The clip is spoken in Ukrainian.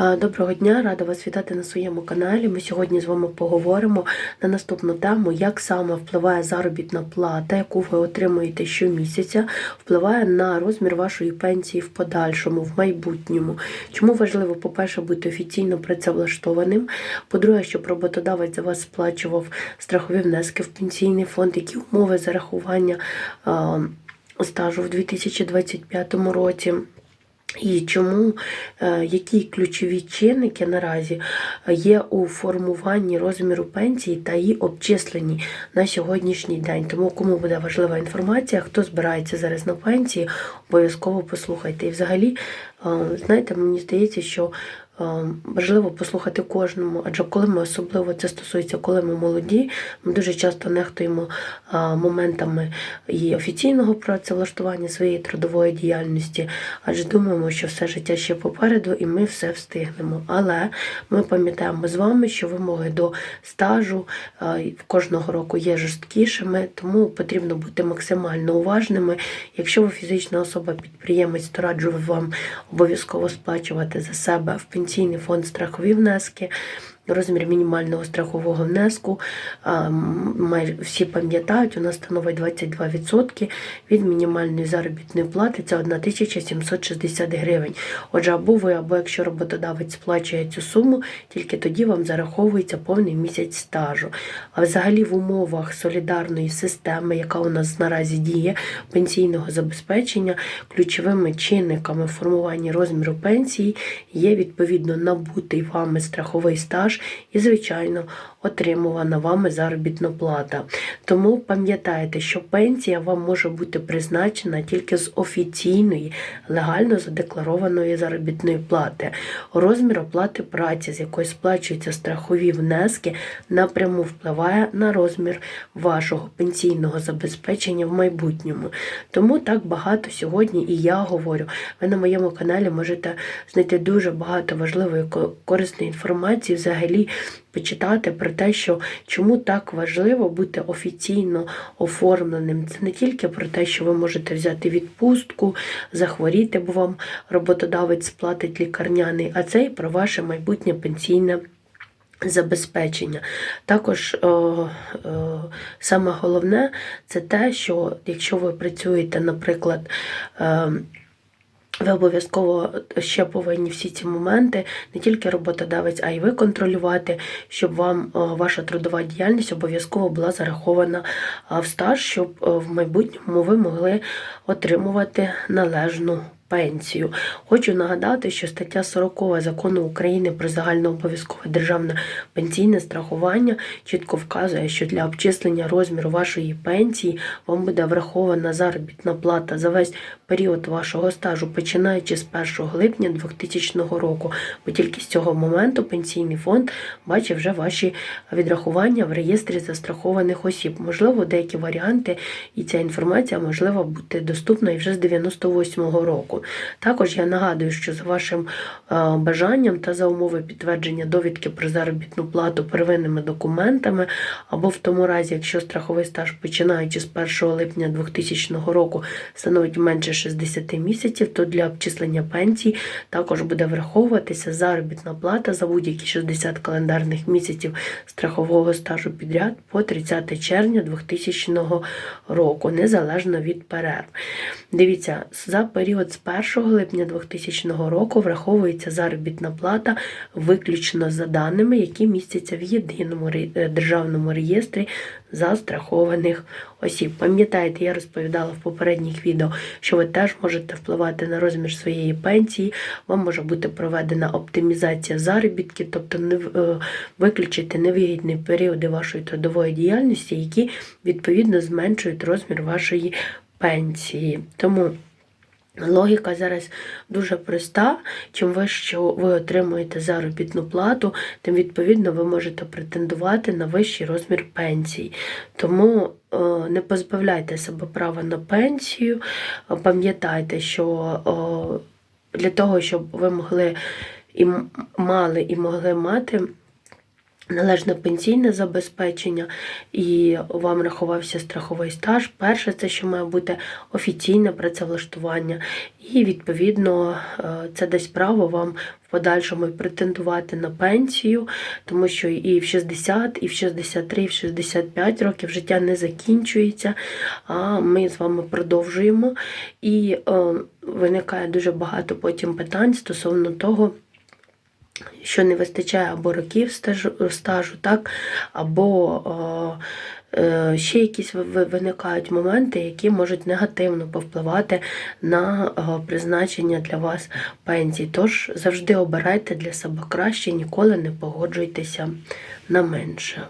Е, Доброго дня, рада вас вітати на своєму каналі. Ми сьогодні з вами поговоримо на наступну тему, як саме впливає заробітна плата, яку ви отримуєте щомісяця, впливає на розмір вашої пенсії в подальшому, в майбутньому. Чому важливо, по-перше, бути офіційно працевлаштованим. По-друге, щоб роботодавець за вас сплачував страхові внески в пенсійний фонд, які умови зарахування е, стажу в 2025 році. І чому е, які ключові чинники наразі є у формуванні розміру пенсії та її обчисленні на сьогоднішній день. Тому кому буде важлива інформація, хто збирається зараз на пенсії, обов'язково послухайте. І взагалі, е, знаєте, мені здається, що е, важливо послухати кожному, адже коли ми особливо це стосується, коли ми молоді, ми дуже часто нехтуємо е, моментами і офіційного працевлаштування своєї трудової діяльності, адже думаємо, що все життя ще попереду і ми все встигнемо. Але ми пам'ятаємо з вами, що вимоги до стажу е, кожного року є жорсткішими, тому потрібно бути максимально уважними. Якщо ви фізична особа, підприємець, то раджу вам обов'язково сплачувати за себе в пенсійний фонд страхові внески. Розмір мінімального страхового внеску майже всі пам'ятають, у нас становить 22% від мінімальної заробітної плати це 1760 гривень. Отже, або ви, або якщо роботодавець сплачує цю суму, тільки тоді вам зараховується повний місяць стажу. А взагалі в умовах солідарної системи, яка у нас наразі діє, пенсійного забезпечення, ключовими чинниками формування розміру пенсії є відповідно набутий вами страховий стаж і, звичайно, отримувана вами заробітна плата. Тому пам'ятайте, що пенсія вам може бути призначена тільки з офіційної, легально задекларованої заробітної плати. Розмір оплати праці, з якої сплачуються страхові внески, напряму впливає на розмір вашого пенсійного забезпечення в майбутньому. Тому так багато сьогодні і я говорю. Ви на моєму каналі можете знайти дуже багато важливої корисної інформації, взагалі почитати про те, що чому так важливо бути офіційно оформленим. Це не тільки про те, що ви можете взяти відпустку, захворіти, бо вам роботодавець сплатить лікарняний, а це і про ваше майбутнє пенсійне. Забезпечення. Також е, е, саме головне це те, що якщо ви працюєте, наприклад, е, ви обов'язково ще повинні всі ці моменти, не тільки роботодавець, а й ви контролювати, щоб вам е, ваша трудова діяльність обов'язково була зарахована в стаж, щоб е, в майбутньому ви могли отримувати належну пенсію. Хочу нагадати, що стаття 40 закону України про загальнообов'язкове державне пенсійне страхування чітко вказує, що для обчислення розміру вашої пенсії вам буде врахована заробітна плата за весь період вашого стажу, починаючи з 1 липня 2000 року, бо тільки з цього моменту пенсійний фонд бачить вже ваші відрахування в реєстрі застрахованих осіб. Можливо, деякі варіанти і ця інформація можлива бути доступна і вже з 98-го року. Також я нагадую, що за вашим е, бажанням та за умови підтвердження довідки про заробітну плату первинними документами, або в тому разі, якщо страховий стаж починаючи з 1 липня 2000 року становить менше 60 місяців, то для обчислення пенсії також буде враховуватися заробітна плата за будь-які 60 календарних місяців страхового стажу підряд по 30 червня 2000 року, незалежно від перерв. Дивіться, за період з 1 липня 2000 року враховується заробітна плата виключно за даними, які містяться в єдиному е, державному реєстрі застрахованих осіб. Пам'ятаєте, я розповідала в попередніх відео, що ви теж можете впливати на розмір своєї пенсії, вам може бути проведена оптимізація заробітків, тобто не е, виключити невигідні періоди вашої трудової діяльності, які відповідно зменшують розмір вашої пенсії. Тому Логіка зараз дуже проста. Чим вище ви отримуєте заробітну плату, тим відповідно ви можете претендувати на вищий розмір пенсії. Тому е, не позбавляйте себе права на пенсію. Пам'ятайте, що е, для того, щоб ви могли і мали і могли мати належне пенсійне забезпечення і вам рахувався страховий стаж. Перше, це що має бути офіційне працевлаштування, і відповідно е, це дасть право вам в подальшому претендувати на пенсію, тому що і в 60, і в 63, і в 65 років життя не закінчується, а ми з вами продовжуємо. І е, виникає дуже багато потім питань стосовно того що не вистачає або років стажу, так, або е, е, ще якісь ви- ви- виникають моменти, які можуть негативно повпливати на е, призначення для вас пенсій. Тож завжди обирайте для себе краще, ніколи не погоджуйтеся на менше.